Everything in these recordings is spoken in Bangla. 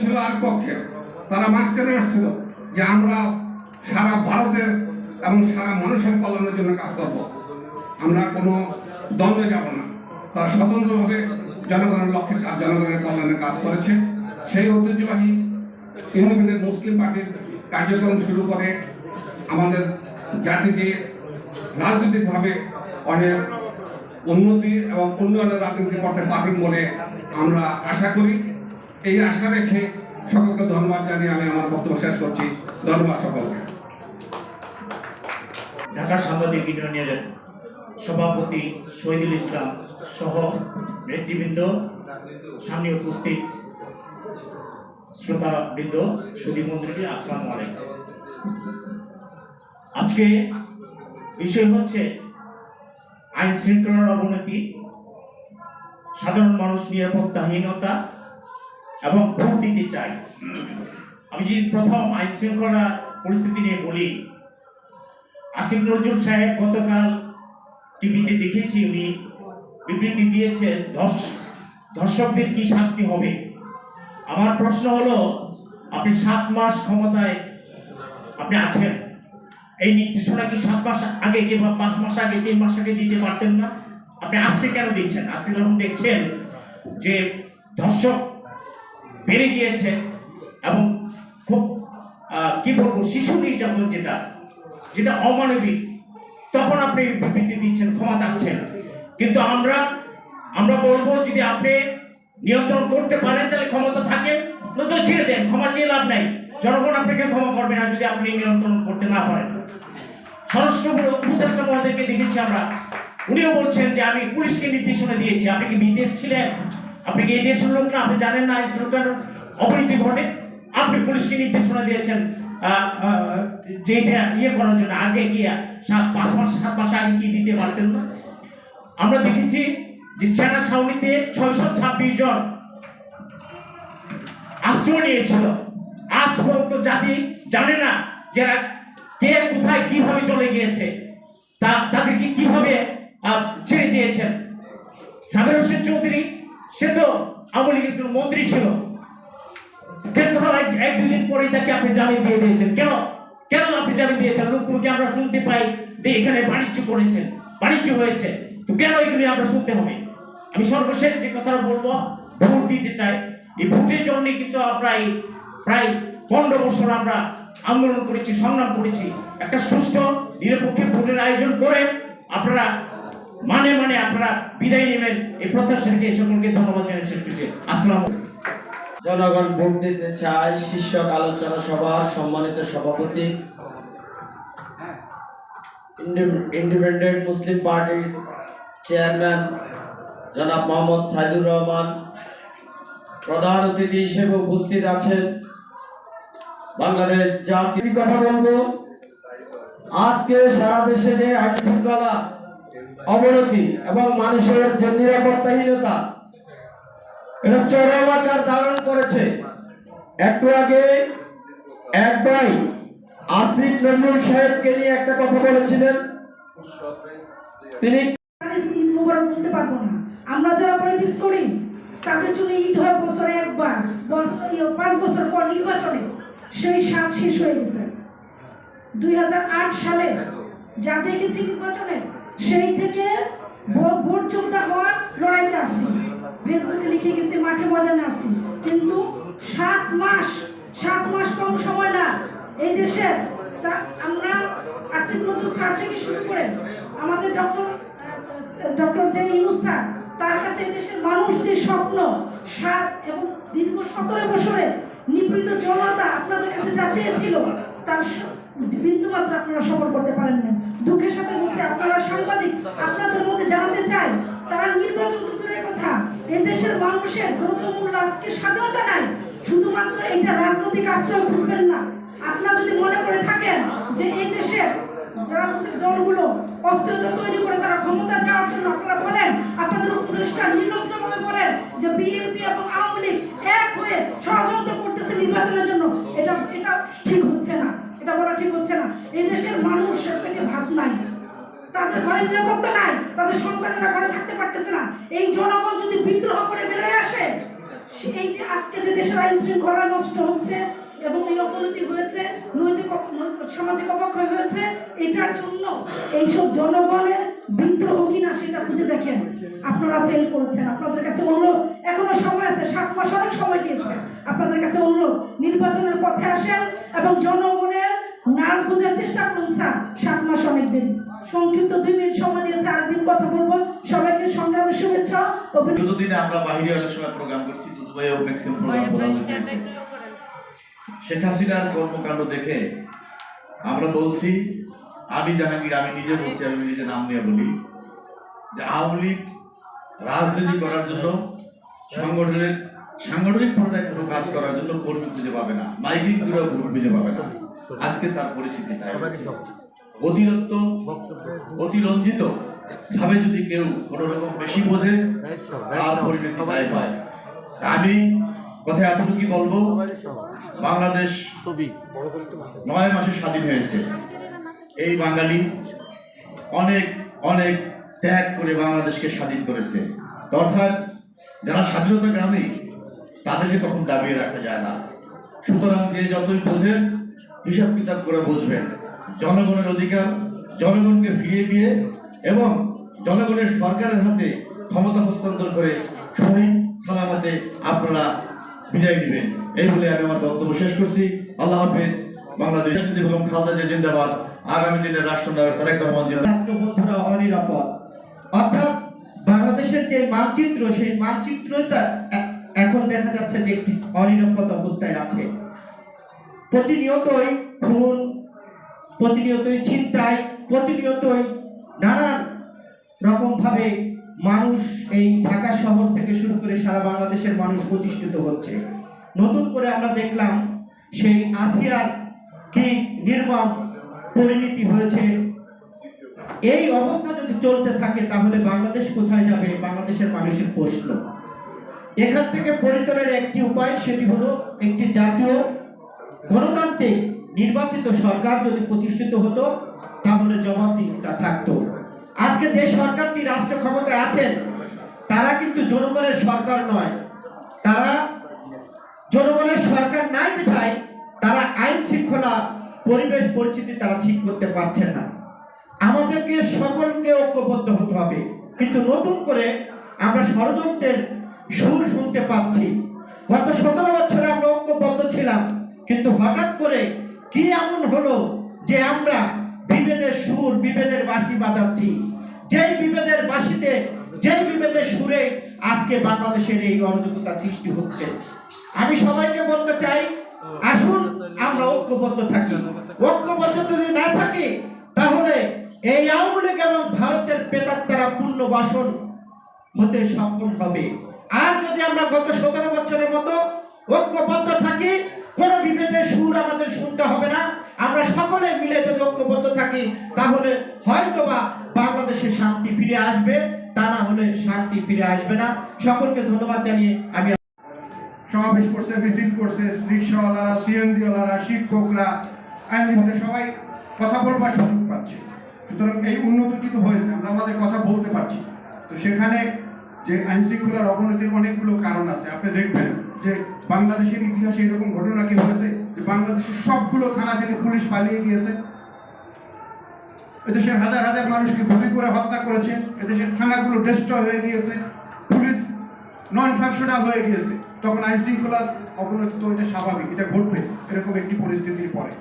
ছিল আর পক্ষে। তারা মাঝখানে আসছিল যে আমরা সারা ভারতের এবং সারা মানুষের কল্যাণের জন্য কাজ করব। আমরা কোনো দ্বন্দ্বে যাব না। তারা স্বতন্ত্রভাবে জনগণের লক্ষ্যে কাজ, জনগণের কল্যাণে কাজ করেছে। সেই ঐতিহ্যবাহী ইন্ডিপেন্ডেন্ট মুসলিম পার্টির কার্যক্রম শুরু করে আমাদের জাতিকে রাজনৈতিকভাবে অনেক উন্নতি এবং উন্নয়নের রাজনীতি করতে পারবেন বলে আমরা আশা করি। এই আশা রেখে সকলকে ধন্যবাদ জানিয়ে আমি আমার বক্তব্য শেষ করছি। ধন্যবাদ সকলকে। ঢাকা সাংবাদিক ইউনিয়নের সভাপতি শহীদুল ইসলাম সহ নেতৃবৃন্দ, সামনে উপস্থিত শ্রোতাবৃন্দ সুদী মন্ত্রী আসসালাম আলাইকুম। আজকে বিষয় হচ্ছে আইন শৃঙ্খলার অবনতি, সাধারণ মানুষ নিরাপত্তাহীনতা এবং ভোট দিতে চাই। আমি যদি প্রথম আইন শৃঙ্খলা পরিস্থিতি নিয়ে বলি, আসিফ নজরুল সাহেব গতকাল টিভিতে দেখেছি উনি বিবৃতি দিয়েছেন, ধর্ষ- ধর্ষকদের কি শাস্তি হবে? আমার প্রশ্ন হলো, আপনি সাত মাস ক্ষমতায় আপনি আছেন। এই নির্দেশনা কি সাত মাস আগে কিংবা পাঁচ মাস আগে, তিন মাস আগে দিতে পারতেন না? আপনি আজকে কেন দিচ্ছেন? আজকে যখন দেখছেন যে ধর্ষক বেড়ে গিয়েছে এবং খুব কি বলব, শিশু নির্যাতন যেটা যেটা অমানবিক, তখন আপনি বিবৃতি দিচ্ছেন, ক্ষমা চাচ্ছেন। কিন্তু আমরা আমরা বলব যদি আপনি নিয়ন্ত্রণ করতে পারেন, তাহলে ক্ষমতা থাকে নতুন ছেড়ে দেন, ক্ষমা চেয়ে লাভ নাই। জনগণ আপনাকে ক্ষমা করবে না যদি আপনি নিয়ন্ত্রণ করতে না পারেন। স্বরাষ্ট্র উপদেষ্টা মহোদয়কে দেখেছি আমরা। উনিও বলছেন যে, আমি পুলিশকে নির্দেশনা দিয়েছি, আপনি কি বিদেশ ছিলেন? আপনি কি এই দেশের লোক না? আপনি জানেন না এই শ্রীলঙ্কার অবনতি ঘটে? আপনি পুলিশকে নির্দেশনা দিয়েছেন আহ, আহ, যে ইয়ে করার জন্য আগে গিয়া সাত পাঁচ মাস সাত মাস আগে কি দিতে পারতেন না? আমরা দেখেছি যে সেনা সাউনিতে ছয়শো ছাব্বিশ জন আশ্রয় নিয়েছিল। আজ পর্যন্ত জাতি জানে না যারা কে কোথায় কীভাবে চলে গিয়েছে। তা তাদেরকে কীভাবে ছেড়ে দিয়েছেন? সাবের হোসেন চৌধুরী সে তো আওয়ামী লীগের মন্ত্রী ছিল। কিন্তু এক পরেই তাকে আপনি জামিন দিয়ে দিয়েছেন? কেন? কেন আপনি জামিন দিয়েছেন? লোকগুলোকে আমরা শুনতে পাই যে এখানে বাণিজ্য করেছেন বাণিজ্য হয়েছে। তো কেন এগুলি আমরা শুনতে হবে? আমি সর্বশেষ যে কথাটা বলব, ভোট দিতে চাই। এই ভোটের জন্য কিন্তু আমরা এই প্রায় পনেরো বছর আমরা আন্দোলন করেছি, সংগ্রাম করেছি। একটা সুষ্ঠু, নিরপেক্ষ ভোটের আয়োজন করে আপনারা মানে মানে আপনারা বিদায় নেবেন। এই প্রত্যাশা রেখে সকলকে ধন্যবাদ জানিয়ে শেষ করছি। আসসালাম জনগণ ভোট দিতে চায় শীর্ষক আলোচনা সভার সম্মানিত সভাপতি। ইন্ডিপেন্ডেন্ট মুসলিম পার্টির চেয়ারম্যান জনাব মোহাম্মদ সাইদুর রহমান। প্রধান অতিথি হিসেবে উপস্থিত আছেন বাংলাদেশ জাতীয় কথা বলব? আজকে সারা দেশে যে আইন শৃঙ্খলা অবনতি এবং মানুষের যে নিরাপত্তাহীনতা, এটা চরম আকার ধারণ করেছে। একটু আগে এক ভাই আসিফ নজরুল সাহেবকে নিয়ে একটা কথা বলেছিলেন। তিনি বলতে না। আমরা যারা পলিটিক্স করি, তাদের জন্য ঈদ হয় বছরে একবার পাঁচ বছর পর নির্বাচনে। সেই স্বাদ শেষ হয়ে গেছে। দুই হাজার আট সালে যা দেখেছি নির্বাচনে সেই থেকে ভোট যোদ্ধা হওয়ার লড়াইতে আসি ফেসবুকে লিখে গেছি, মাঠে ময়দানে আসি কিন্তু সাত মাস সাত মাস কম সময় না। এই দেশে আমরা আসিফ নজরুল স্যার থেকে শুরু করে আমাদের doctor doctor J Yunus sir, তার কাছে এই দেশের মানুষ যে স্বপ্ন, সাত এবং দীর্ঘ সতেরো বছরে নিপীড়িত জনতা আপনাদের কাছে যা তার বিন্দুমাত্র আপনারা সফল করতে পারেন না দুঃখের সাথে বলছি, আপনারা সাংবাদিক, আপনাদের মধ্যে জানাতে চাই, তারা নির্বাচন দূরের কথা। এই দেশের মানুষের দ্রব্যমূল্য আজকে স্বাধীনতা নাই। শুধুমাত্র এটা রাজনৈতিক আশ্রয় খুঁজবেন না। আপনারা যদি মনে করে থাকেন যে এই দেশের রাজনৈতিক দলগুলো অস্ত্র তৈরি করে তারা ক্ষমতা যাওয়ার জন্য আপনারা বলেন, আপনাদের উপদেষ্টা নির্লজ্জভাবে বলেন যে বিএনপি এবং আওয়ামী লীগ এক হয়ে ষড়যন্ত্র করতেছে নির্বাচনের জন্য, এটা এটা ঠিক হচ্ছে না। এটা বলা ঠিক হচ্ছে না। এই দেশের মানুষ পেটে ভাত নাই। তাদের ঘরে নিরাপত্তা নাই। তাদের সন্তানেরা ঘরে থাকতে পারতেছে না। এই জনগণ যদি বিদ্রোহ করে বেরোয় আসে এই যে আজকে যে দেশের আইন শৃঙ্খলা নষ্ট হচ্ছে এবং এই অবনতি হয়েছে, নৈতিক সামাজিক অবক্ষয় হয়েছে, এটার জন্য এইসব জনগণের বিদ্রোহ কিনা সেটা খুঁজে দেখেন। আপনারা ফেল করেছেন। আপনাদের কাছে অনুরোধ, এখনও সময় আছে, সাত মাস অনেক সময় দিয়েছে। আপনাদের কাছে অনুরোধ, নির্বাচনের পথে আসেন এবং জনগণের নাম বোঝার চেষ্টা করুন স্যার। সাত মাস অনেক দেরি। সংক্ষিপ্ত দুই মিনিট সময় দিয়েছে আরেকদিন কথা বলব। সবাইকে সংগ্রামের শুভেচ্ছা। অভিনন্দন যতদিনে আমরা বাহিরে অনেক সময় প্রোগ্রাম করছি দুবাইও ম্যাক্সিমাম প্রোগ্রাম করা শেখ হাসিনার কর্মকাণ্ড দেখে আমরা বলছি আমি জাহাঙ্গীর আমি নিজে বলছি আমি নিজে নাম নিয়ে বলি যে আওয়ামী লীগ রাজনীতি করার জন্য সংগঠনের সাংগঠনিক পর্যায়ে কোনো কাজ করার জন্য কর্মী খুঁজে পাবে না। মাইকিং করেও কর্মী খুঁজে পাবে না। আজকে তার পরিস্থিতি তাই। অতিরক্ত অতিরঞ্জিত ভাবে যদি কেউ কোনো রকম বেশি বোঝে তার পরিণতি তাই হয়। আমি কথায় এতটুকুই বলব বাংলাদেশ নয় মাসে স্বাধীন হয়েছে। এই বাঙালি অনেক অনেক ত্যাগ করে বাংলাদেশকে স্বাধীন করেছে। অর্থাৎ যারা স্বাধীনতা গ্রামে তাদেরকে তখন দাবিয়ে রাখা যায় না। সুতরাং যে যতই বোঝেন হিসাব কিতাব করে বুঝবেন জনগণের অধিকার, জনগণকে ফিরিয়ে দিয়ে এবং জনগণের সরকারের হাতে ক্ষমতা হস্তান্তর করে শহীদ সালামাতে আপনারা বিদায় দিবেন এই বলে আমি আমার বক্তব্য শেষ করছি। আল্লাহ হাফেজ। বাংলাদেশ এবং খালদা জিন্দাবাদ। আগামী দিনের রাষ্ট্রনায়ক তারেক রহমান অনিরাপদ। অর্থাৎ বাংলাদেশের যে মানচিত্র, সেই মানচিত্রটা এখন দেখা যাচ্ছে যে একটি অনিরাপদ অবস্থায় আছে। প্রতিনিয়তই খুন, প্রতিনিয়তই ছিনতাই, প্রতিনিয়তই নানান রকমভাবে মানুষ এই ঢাকা শহর থেকে শুরু করে সারা বাংলাদেশের মানুষ প্রতিষ্ঠিত হচ্ছে। নতুন করে আমরা দেখলাম সেই আছিয়ার কি নির্মম পরিণতি হয়েছে। এই অবস্থা যদি চলতে থাকে তাহলে বাংলাদেশ কোথায় যাবে? বাংলাদেশের মানুষের প্রশ্ন। এখান থেকে পরিত্রাণের একটি উপায় সেটি হলো একটি জাতীয় গণতান্ত্রিক নির্বাচিত সরকার যদি প্রতিষ্ঠিত হতো, তাহলে জবাবদিহিতা থাকতো। আজকে যে সরকারটি রাষ্ট্র ক্ষমতায় আছেন, তারা কিন্তু জনগণের সরকার নয়। তারা জনগণের সরকার নাই বিধায় তারা আইন শৃঙ্খলা, পরিবেশ পরিস্থিতি তারা ঠিক করতে পারছেন না। আমাদেরকে সকলকে ঐক্যবদ্ধ হতে হবে। কিন্তু নতুন করে আমরা ষড়যন্ত্রের সুর শুনতে পাচ্ছি। গত সতেরো বছরে কিন্তু হঠাৎ করে কি এমন হলো যে আমরা বিভেদের সুর বিভেদের বাঁশি বাজাচ্ছি? যেই বিভেদের বাঁশিতে, যেই বিভেদের সুরে আজকে বাংলাদেশের এই অরাজকতা সৃষ্টি হচ্ছে। আমি সবাইকে বলতে চাই, আসুন আমরা ঐক্যবদ্ধ থাকি। ঐক্যবদ্ধ যদি না থাকি, তাহলে এই আওয়ামী লীগ এবং ভারতের পেতাত্তারা পূর্ণ বাসন হতে সক্ষম হবে। আর যদি আমরা গত সতেরো বছরের মতো ঐক্যবদ্ধ থাকি কোন বিভেদের সুর আমাদের শুনতে হবে না। আমরা সকলে মিলে যদি ঐক্যবদ্ধ থাকি, তাহলে হয়তোবা বাংলাদেশে শান্তি ফিরে আসবে, তা না হলে শান্তি ফিরে আসবে না। সকলকে ধন্যবাদ জানিয়ে আমি সমাবেশ করছে, মিছিল করছে, রিক্সাওয়ালারা, সিএনজিওয়ালারা, শিক্ষকরা আইনজীবীরা সবাই কথা বলবার সুযোগ পাচ্ছে। সুতরাং এই উন্নতি কিন্তু হয়েছে, আমরা আমাদের কথা বলতে পারছি। তো সেখানে যে আইন শৃঙ্খলার অবনতির অনেকগুলো কারণ আছে, আপনি দেখবেন। যে বাংলাদেশের ইতিহাসে এরকম ঘটনা কি হয়েছে? যে বাংলাদেশের সবগুলো থানা থেকে পুলিশ পালিয়ে গিয়েছে। এদেশের হাজার হাজার মানুষকে গুলি করে হত্যা করেছে। এদেশের থানাগুলো ডিস্ট্রয় হয়ে গিয়েছে। পুলিশ নন ফাংশনাল হয়ে গিয়েছে। তখন আইন শৃঙ্খলার অবনতি তো এটা স্বাভাবিক। এটা ঘটবে। এরকম একটি পরিস্থিতির পরে।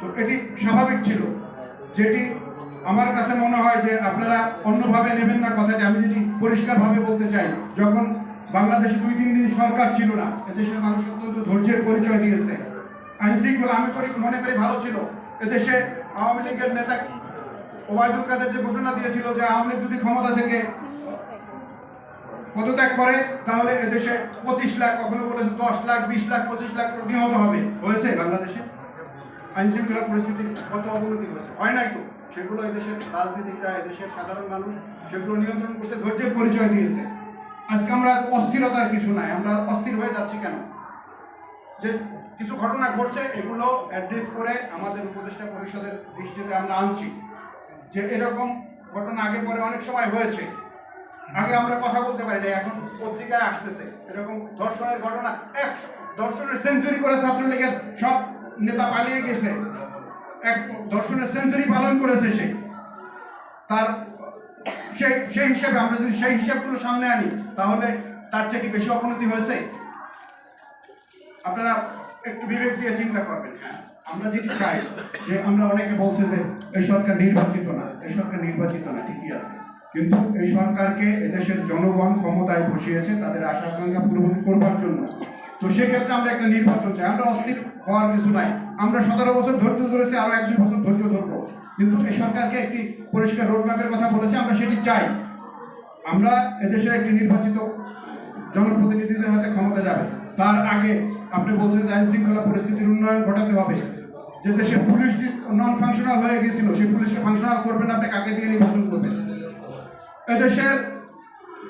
তো এটি স্বাভাবিক ছিল। যেটি আমার কাছে মনে হয় যে আপনারা অন্যভাবে নেবেন না কথাটি। আমি যেটি পরিষ্কারভাবে বলতে চাই, যখন বাংলাদেশে দুই তিন দিন সরকার ছিল না। এদেশের মানুষ অত্যন্ত ধৈর্যের পরিচয় দিয়েছে। আইন শৃঙ্খলা আমি করি মনে করি ভালো ছিল। এদেশে আওয়ামী লীগের নেতা ওবায়দুল কাদের যে ঘোষণা দিয়েছিল যে আওয়ামী লীগ যদি ক্ষমতা থেকে পদত্যাগ করে, তাহলে এদেশে পঁচিশ লাখ, কখনো বলেছে দশ লাখ, বিশ লাখ, পঁচিশ লাখ নিহত হবে। হয়েছে বাংলাদেশে? আইন শৃঙ্খলা পরিস্থিতির কত অবনতি হয়েছে? হয় নাই তো? সেগুলো এদেশের রাজনীতিকরা এদেশের সাধারণ মানুষ সেগুলো নিয়ন্ত্রণ করছে, ধৈর্যের পরিচয় দিয়েছে। আজকে আমরা অস্থিরতার কিছু নাই, আমরা অস্থির হয়ে যাচ্ছি কেন? যে কিছু ঘটনা ঘটছে, এগুলো অ্যাড্রেস করে আমাদের উপদেষ্টা পরিষদের দৃষ্টিতে আমরা আনছি। যে এরকম ঘটনা আগে পরে অনেক সময় হয়েছে। আগে আমরা কথা বলতে পারি না এখন পত্রিকায় আসতেছে। এরকম ধর্ষণের ঘটনা, এক ধর্ষণের সেঞ্চুরি করে ছাত্রলীগের সব নেতা পালিয়ে গেছে। এক ধর্ষণের সেঞ্চুরি পালন করেছে সে। তার সেই সেই হিসাবে আমরা যদি সেই হিসাবগুলো সামনে আনি, তাহলে তার চেয়ে কি বেশি অবনতি হয়েছে? আপনারা একটু বিবেক দিয়ে চিন্তা করবেন হ্যাঁ। আমরা যেটি চাই, যে আমরা অনেকে বলছে যে, এই সরকার নির্বাচিত না, এই সরকার নির্বাচিত না, ঠিকই আছে। কিন্তু এই সরকারকে এদেশের জনগণ ক্ষমতায় বসিয়েছে, তাদের আশা আকাঙ্ক্ষা পূরণ করবার জন্য। তো সেক্ষেত্রে আমরা একটা নির্বাচন চাই। আমরা অস্থির হওয়ার কিছু নাই। আমরা সতেরো বছর ধৈর্য ধরেছি, আরও এক দুই বছর ধৈর্য ধরবো। কিন্তু এই সরকারকে একটি পরিষ্কার রোডম্যাপের কথা বলেছে, আমরা সেটি চাই। আমরা এদেশের একটি নির্বাচিত জনপ্রতিনিধিদের হাতে ক্ষমতা যাবে। তার আগে আপনি বলছেন যে আইন শৃঙ্খলা পরিস্থিতির উন্নয়ন ঘটাতে হবে। যে দেশের পুলিশ নন ফাংশনাল হয়ে গিয়েছিল, সেই পুলিশকে ফাংশনাল করবেন আপনি কাকে দিয়ে নির্বাচন করবেন? এদেশের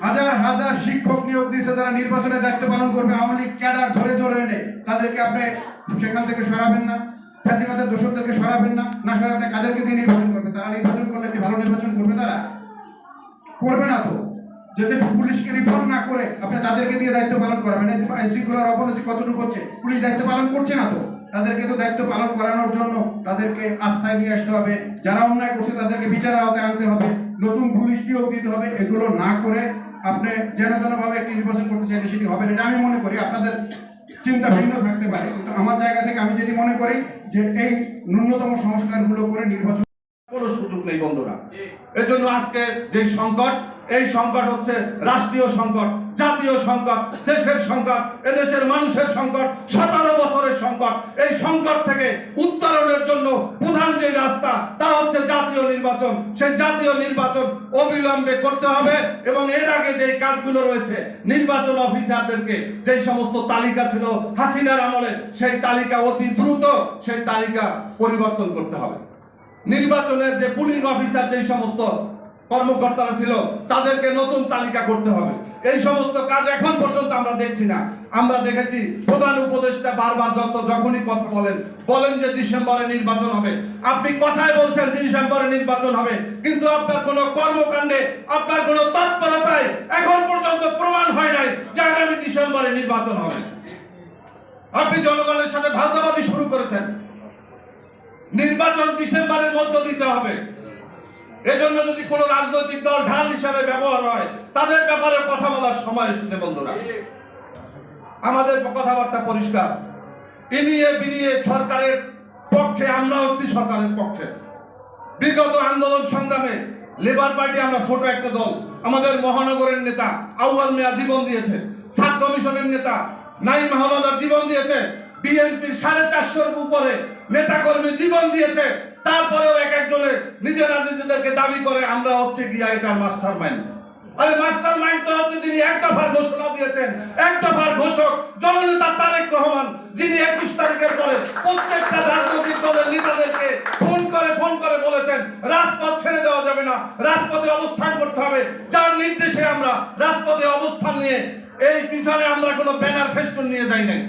হাজার হাজার শিক্ষক নিয়োগ দিয়েছে, যারা নির্বাচনে দায়িত্ব পালন করবে, আওয়ামী লীগ ক্যাডার ধরে ধরে এনে তাদেরকে আপনি সেখান থেকে সরাবেন না। ফ্যাসিবাদের দোষকদেরকে সরাবেন না। না সরাবে আপনি কাদেরকে দিয়ে নির্বাচন করবেন তারা নির্বাচন করলে একটি ভালো নির্বাচন করবে তারা? করবে না তো। যদি পুলিশকে রিফর্ম না করে আপনি তাদেরকে দিয়ে দায়িত্ব পালন করাবেন যে আইন শৃঙ্খলার অবনতি কতটুকু হচ্ছে? পুলিশ দায়িত্ব পালন করছে না তো? তাদেরকে তো দায়িত্ব পালন করানোর জন্য তাদেরকে আস্থায় নিয়ে আসতে হবে। যারা অন্যায় করছে তাদেরকে বিচারের আওতায় আনতে হবে। নতুন পুলিশ নিয়োগ দিতে হবে। এগুলো না করে আপনি যেন ভাবে একটি নির্বাচন করতে চাইলে সেটি হবে না। এটা আমি মনে করি। আপনাদের চিন্তা ভিন্ন থাকতে পারে। কিন্তু আমার জায়গা থেকে আমি যদি মনে করি যে এই ন্যূনতম সংস্কারগুলো করে নির্বাচন কোনো সুযোগ নেই বন্ধুরা। এজন্য আজকে যে সংকট, এই সংকট হচ্ছে রাষ্ট্রীয় সংকট, জাতীয় সংকট, দেশের সংকট, এদেশের মানুষের সংকট, সতেরো বছরের সংকট। এই সংকট থেকে উত্তরণের জন্য রাস্তা, তা হচ্ছে জাতীয় নির্বাচন। সেই জাতীয় নির্বাচন অবিলম্বে করতে হবে এবং এর আগে যে কাজগুলো রয়েছে, নির্বাচন অফিসারদেরকে যে সমস্ত তালিকা ছিল হাসিনার আমলে, সেই তালিকা অতি দ্রুত সেই তালিকা পরিবর্তন করতে হবে। নির্বাচনের যে পুলিং অফিসার যে সমস্ত কর্মকর্তারা ছিল, তাদেরকে নতুন তালিকা করতে হবে। এই সমস্ত কাজ এখন পর্যন্ত আমরা দেখছি না। আমরা দেখেছি প্রধান উপদেষ্টা বারবার যত যখনই কথা বলেন বলেন যে ডিসেম্বরে নির্বাচন হবে। আপনি কথায় বলছেন ডিসেম্বরে নির্বাচন হবে, কিন্তু আপনার কোনো কর্মকাণ্ডে, আপনার কোনো তৎপরতায় এখন পর্যন্ত প্রমাণ হয় নাই যে আগামী ডিসেম্বরে নির্বাচন হবে। আপনি জনগণের সাথে ভাগ্যবাদী শুরু করেছেন। নির্বাচন ডিসেম্বরের মধ্য দিতে হবে। এজন্য যদি কোনো রাজনৈতিক দল ঢাল হিসাবে ব্যবহার হয়, তাদের ব্যাপারে কথা বলার সময় এসেছে, বন্ধুরা। আমাদের কথাবার্তা পরিষ্কার। ইনিয়ে বিনিয়ে সরকারের পক্ষে, আমরা হচ্ছি সরকারের পক্ষে। বিগত আন্দোলন সংগ্রামে লেবার পার্টি আমরা ছোট একটা দল। আমাদের মহানগরের নেতা আউয়াল মিয়া জীবন দিয়েছে। ছাত্র কমিশনের নেতা নাইম আহমদ জীবন দিয়েছে। বিএনপির সাড়ে চারশোর উপরে নেতা কর্মী জীবন দিয়েছে। তারপরেও এক একজনে নিজেরা নিজেদেরকে দাবি করে, আমরা হচ্ছে গিয়া এটা মাস্টার মাইন্ড আরে মাস্টার মাইন্ড তো হচ্ছে যিনি এক দফার ঘোষণা দিয়েছেন, এক দফার ঘোষক, জননেতা তারেক রহমান, যিনি একুশ তারিখের পরে প্রত্যেকটা রাজনৈতিক দলের নেতাদেরকে ফোন করে ফোন করে বলেছেন, রাজপথ ছেড়ে দেওয়া যাবে না, রাজপথে অবস্থান করতে হবে। যার নির্দেশে আমরা রাজপথে অবস্থান নিয়ে এই পিছনে আমরা কোনো ব্যানার ফেস্টুন নিয়ে যাই নাই।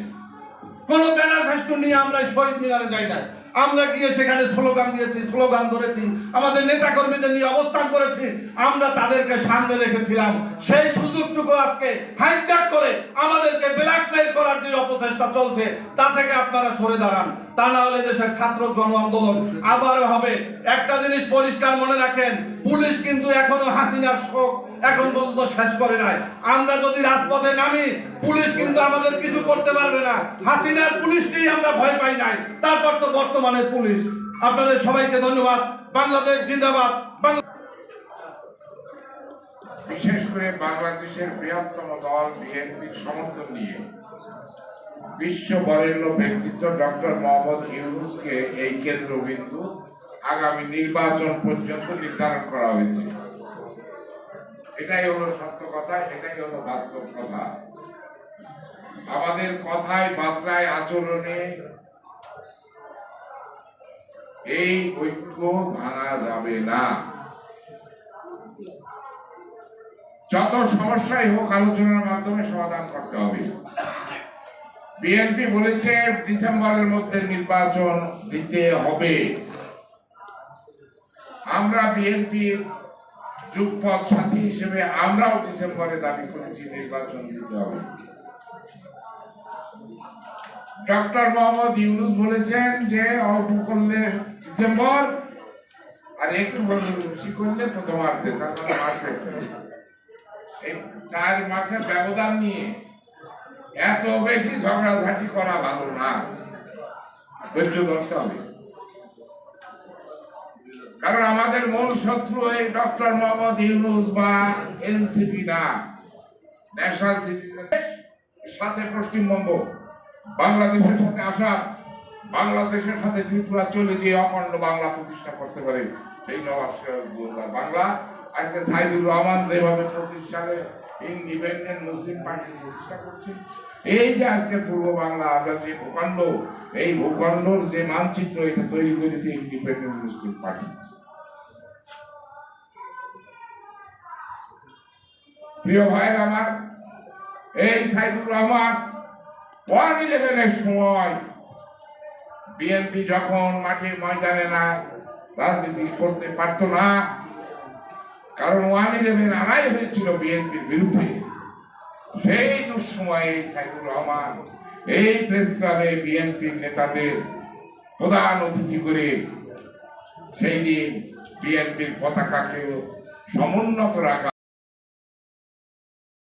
কোন ব্যানার ফেস্টুন নিয়ে আমরা শহীদ মিনারে যাই না আমরা গিয়ে সেখানে স্লোগান দিয়েছি, স্লোগান ধরেছি, আমাদের নেতা কর্মীদের নিয়ে অবস্থান করেছি, আমরা তাদেরকে সামনে রেখেছিলাম। সেই সুযোগটুকু আজকে হাইজ্যাক করে আমাদেরকে ব্ল্যাকমেইল করার যে অপচেষ্টা চলছে, তা থেকে আপনারা সরে দাঁড়ান। তা না হলে দেশের ছাত্র গণ আন্দোলন আবারও হবে। একটা জিনিস পরিষ্কার মনে রাখেন পুলিশ কিন্তু এখনও হাসিনার শোক এখন পর্যন্ত শেষ করে নাই। আমরা যদি রাজপথে নামি, পুলিশ কিন্তু আমাদের কিছু করতে পারবে না। হাসিনার পুলিশকেই আমরা ভয় পাই নাই। তারপর তো বর্তমানের পুলিশ। আপনাদের সবাইকে ধন্যবাদ। বাংলাদেশ জিন্দাবাদ। বিশেষ করে বাংলাদেশের বৃহত্তম দল বিএনপির সমর্থন নিয়ে বিশ্ব বরেণ্য ব্যক্তিত্ব ডক্টর মোহাম্মদ ইউনুসকে এই কেন্দ্রবিন্দু আগামী নির্বাচন পর্যন্ত নির্ধারণ করা হয়েছে। এটাই হলো সত্য কথা, এটাই হলো বাস্তব কথা। আমাদের কথায়, বার্তায়, আচরণে এই ঐক্য ভাঙা যাবে না। যত সমস্যাই হোক আলোচনার মাধ্যমে সমাধান করতে হবে। বিএনপি বলেছে, ডিসেম্বরের মধ্যে নির্বাচন দিতে হবে। আমরা বিএনপির যুগপথ সাথী হিসেবে আমরাও ডিসেম্বরে দাবি করেছি নির্বাচন দিতে হবে। ডক্টর মোহাম্মদ ইউনুস বলেছেন যে অল্প করলে ডিসেম্বর, আর একটু বেশি করলে প্রথমার্ধে তার মানে মাসে এই চার মাসের ব্যবধান নিয়ে এত বেশি ঝগড়াঝাটি করা ভালো না। ধৈর্য ধরতে হবে। কারণ আমাদের মূল শত্রু এই ডক্টর মোহাম্মদ ইউনুস বা এনসিপি না, ন্যাশনাল সিটিজেন সাথে পশ্চিমবঙ্গ, বাংলাদেশের সাথে আসাম, বাংলাদেশের সাথে ত্রিপুরা চলে যে অখণ্ড বাংলা প্রতিষ্ঠা করতে পারে। সেই নবাব বাংলা। আজকে সাইদুর রহমান যেভাবে পঁচিশ সালে ইন্ডিপেন্ডেন্ট মুসলিম পার্টি প্রতিষ্ঠা এই যে আজকে পূর্ব বাংলা আমরা যে ভূখণ্ড, এই ভূখণ্ডর যে মানচিত্র, এটা তৈরি করেছে ইন্ডিপেন্ডেন্ট মুসলিম পার্টি। প্রিয় ভাইয়ের আমার, এই সাইদুর রহমান, ওয়ান ইলেভেনের সময় বিএনপি যখন মাঠে ময়দানে না রাজনীতি করতে পারতো না কারণ ওয়ান ইলেভেন আনাই হয়েছিল বিএনপির বিরুদ্ধে। সেই দুঃসময়ে সাইদুর রহমান এই প্রেস ক্লাবে বিএনপির নেতাদের প্রধান অতিথি করে সেই দিন বিএনপির পতাকাকে সমুন্নত রাখা